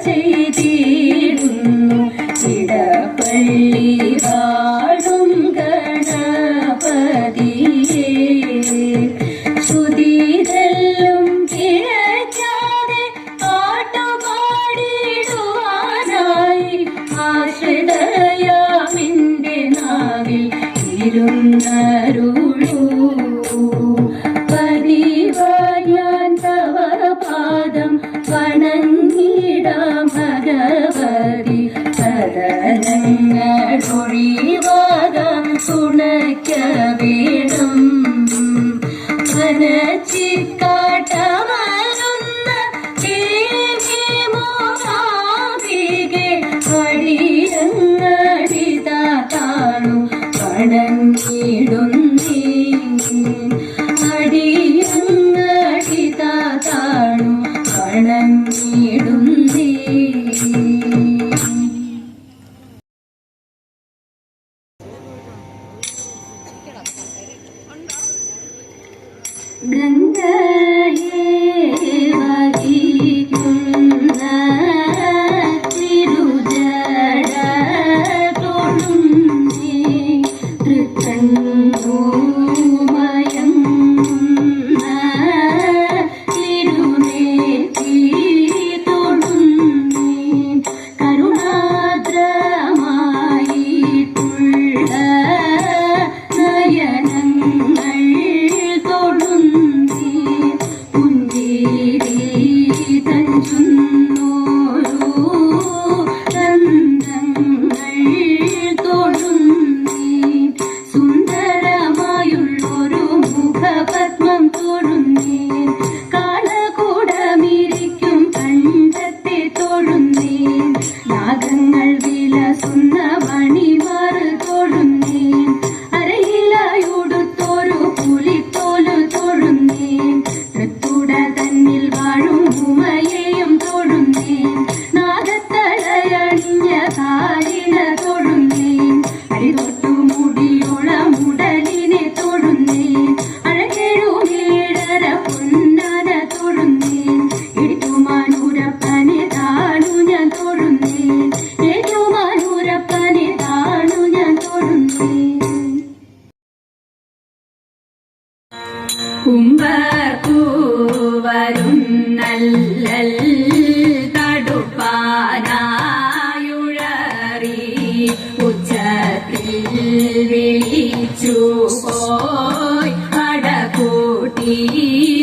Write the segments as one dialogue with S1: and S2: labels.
S1: 自己 and keep Hari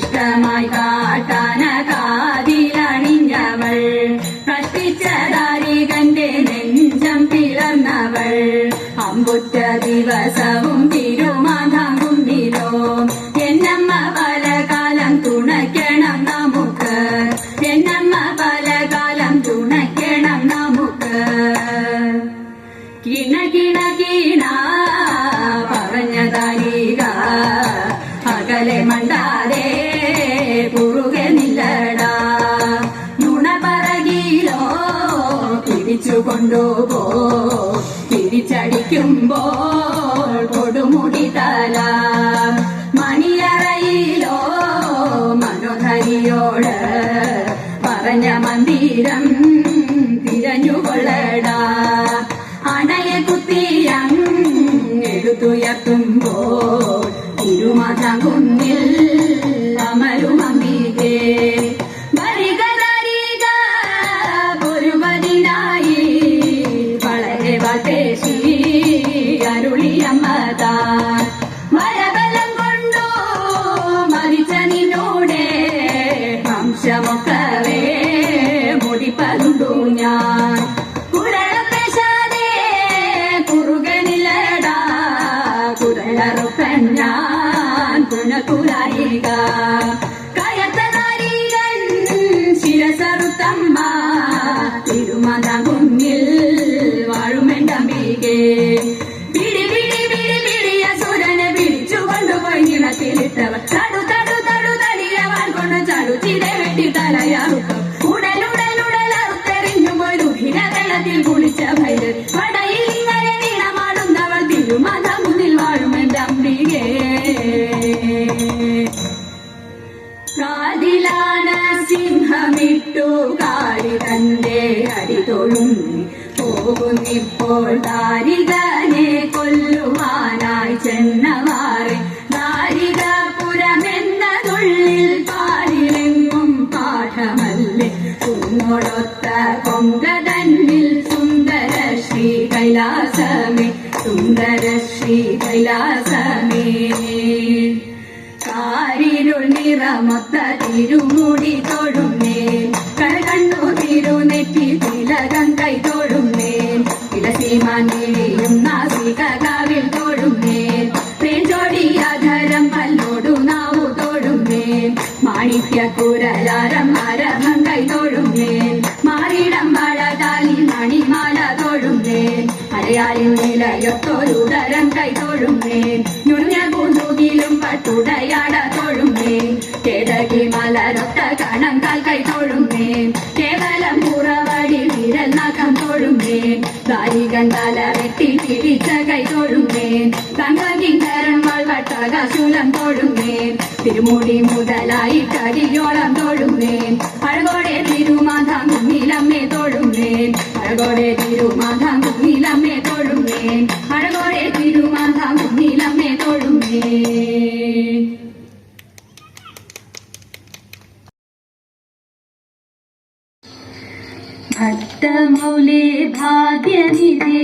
S1: ഇഷ്ടമായി കാട്ടാന കാതിലണിഞ്ഞവൾ. കഷ്ടിച്ച ദാരികന്റെ നെഞ്ചം പിളർന്നവൾ. അമ്പുറ്റ ദിവസവും തിരുമാധം കുന്നിലോ എന്നമ്മ പല കാലം തുണയ്ക്കണം നമുക്ക്. എന്നമ്മ പല കാലം തുണയ്ക്കണം നമുക്ക്. കിണ കിണ കിണ പറഞ്ഞ ദാരിക. അകലെ മണ്ടാ കൊണ്ടുപോ. തിരിച്ചടിക്കുമ്പോൾ കൊടുമുടി തല മണിയറയിലോ മനോഹരിയോട് പറഞ്ഞ മന്ദിരം തിരഞ്ഞുകൊള്ളട. അണയെ കുത്തിയം എടുത്തുയർത്തുമ്പോൾ തിരുമതകുന്ന കറുപ്പൻ ഞാൻ പുനകുലറിക കയത്തനരികൻ ശിരസറുത്തമ്മ തിരുമത കുന്നിൽ കൂട്ടുകാരി തന്റെ അരിതൊഴും പോകുന്നിപ്പോൾ ദാരികനെ കൊല്ലുവാനായി ചെന്നവാറെ. ദാരികപുരമെന്നതുള്ളിൽ പാടിലെങ്ങും പാഠമല്ലേ. കുന്നോടൊത്ത കൊങ്കതന്നിൽ സുന്ദര ശ്രീ കൈലാസമേ. സുന്ദര ശ്രീ കൈലാസമേ. കാരി കാരിരുൾ നിറമൊത്ത തിരുമുടി തൊഴുന്നേൻ കണ്ണു തിരുനെറ്റി തിലകം കൈ തൊഴുന്നേൻ അരയാലിൻ നിലയൊത്തൊരുതരം കൈ തൊഴുന്നേൻ ഞുണ്യ കുന്തുകിലും പട്ടുടയാട തൊഴുന്നേൻ കേടകി മലരൊത്ത കണം കാൽ കൈ തൊഴുന്നേൻ കേവലം പുറവടി വിരൽ നഖം തൊഴുന്നേൻ ദാരികണ്ടാല വെട്ടി പിടിച്ച കൈ തൊഴുന്നേൻ തങ്കകിങ്കരൻ വട്ടകാശൂലം തൊഴുന്നേൻ തിരുമുടി മുതലായി കടിയോളം തൊഴുന്നേൻ അഴകോടെ തിരുമാധാം കുന്നിലമ്മേ തൊഴുന്നേൻ അഴകോടെ തിരുമാധാം കുന്നിലമ്മേ തൊഴുന്നേൻ അഴകോടെ തിരുമാധാം കുന്നിലമ്മേ തൊഴുന്നേൻ
S2: ഭക്തമൗലേ ഭാഗ്യനിധേ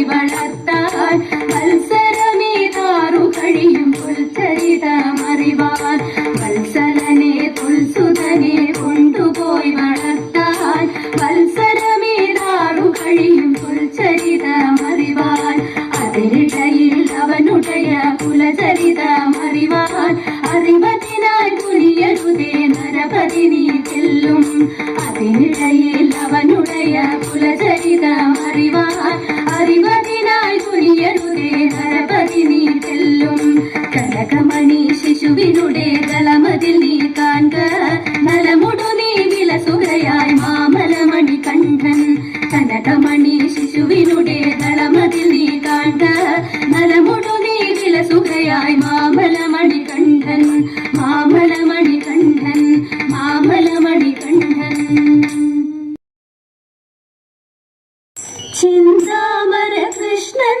S2: போய் வளர்த்தாள் வல்சரமே தாரு கழியும் புல்சரிதம் அறிவாள் வல்சலனே புல்சுதனே கொண்டு போய் வளர்த்தாள் வல்சரமே தாரு கழியும் புல்சரிதம் அறிவாள் அதிரிடையில் அவனுடைய குலசரிதம் அறிவாள் அறிவதினாய் புலியருதே நரபதி நீ செல்லும். அதினிடையில் அவனுடைய குலசரிதம் அறிவாள் കനകമണി ശിശുവിനുടെ ദളമതിൽ നീ കാൺക. നലമുടു നീ വിലസുകയായി മാമലമണി കണ്ഠൻ. കനകമണി ശിശുവിനുടെ ദളമതിൽ നീ കാൺക. നലമുടു നീ വിലസുകയായി മാമലമണി കണ്ഠൻ. മാമലമണി കണ്ഠൻ മാമലമണി കണ്ഠൻ. ചിന്താമര കൃഷ്ണൻ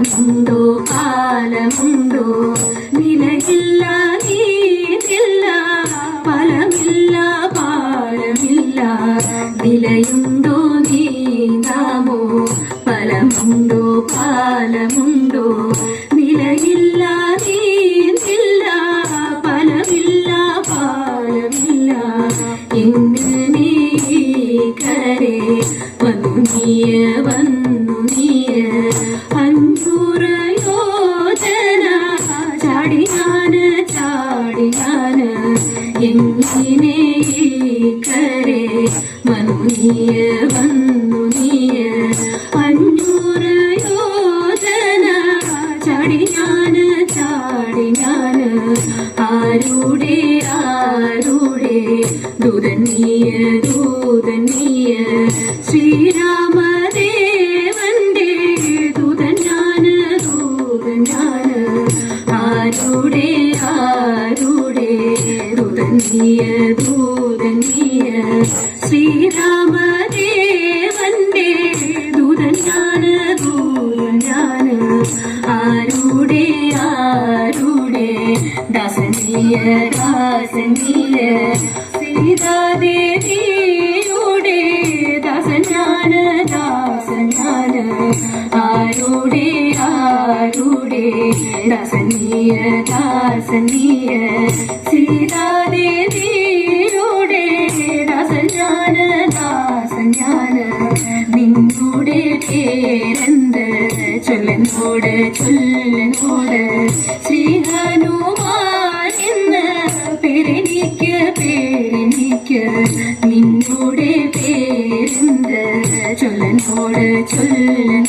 S2: ഫലമുണ്ടോ കാലമുണ്ടോ? നിലയില്ല നീതില്ല ഫലമില്ല പാലമില്ല നിലയുണ്ടോ ഫലമുണ്ടോ? പാലമുണ്ടോ നിലയില്ല നീന്തില്ല ഫലമില്ല പാലമില്ല എങ്ങനെ കരെ വന്നു ആരുടെ ദുരനീയ ദൂതനീയ. ശ്രീരാമദേവന്റെ ദൂതനീയ ശ്രീരാമദേവന്റെ ദാസനീയ സീതാദേവിയുടെ ദാസനാണ് ദാസനാണ് ആരുടെ ആരുടെ? ദാസനീയ ദാസനീയ സീതാദേവിയുടെ ദാസനാണ് ദാസനാണ് നിങ്ങളുടെ പേരെന്ത്? ചൊല്ലനോട് ചൊല്ലനോട് ശ്രീ പേരെനിക്ക് നിങ്ങളുടെ പേരെന്ത് ചൊല്ലനോട് ചൊല്ലനോട്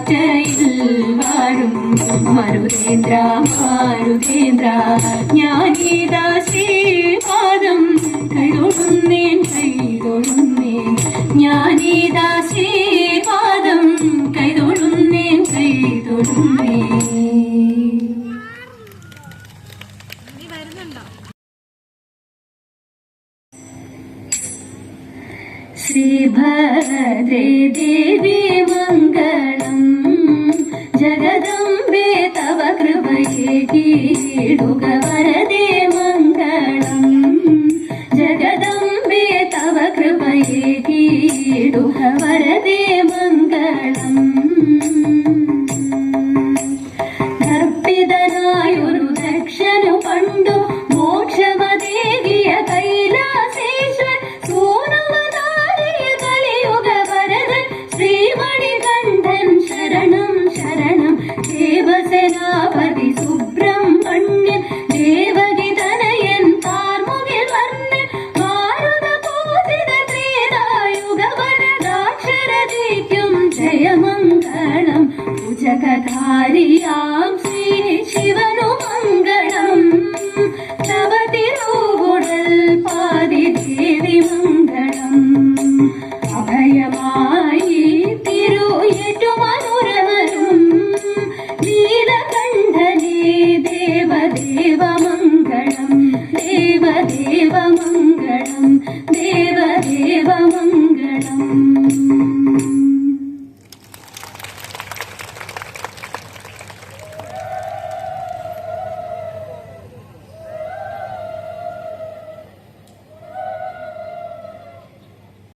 S2: തിരുവാറ്റയിൽ വാഴും മരുതേന്ദ്ര മാരുതേന്ദ്ര ഞാനിതാ ശ്രീപാദം കൈതൊടുന്നേൻ കൈതൊടുന്നേൻ ഞാനിതാ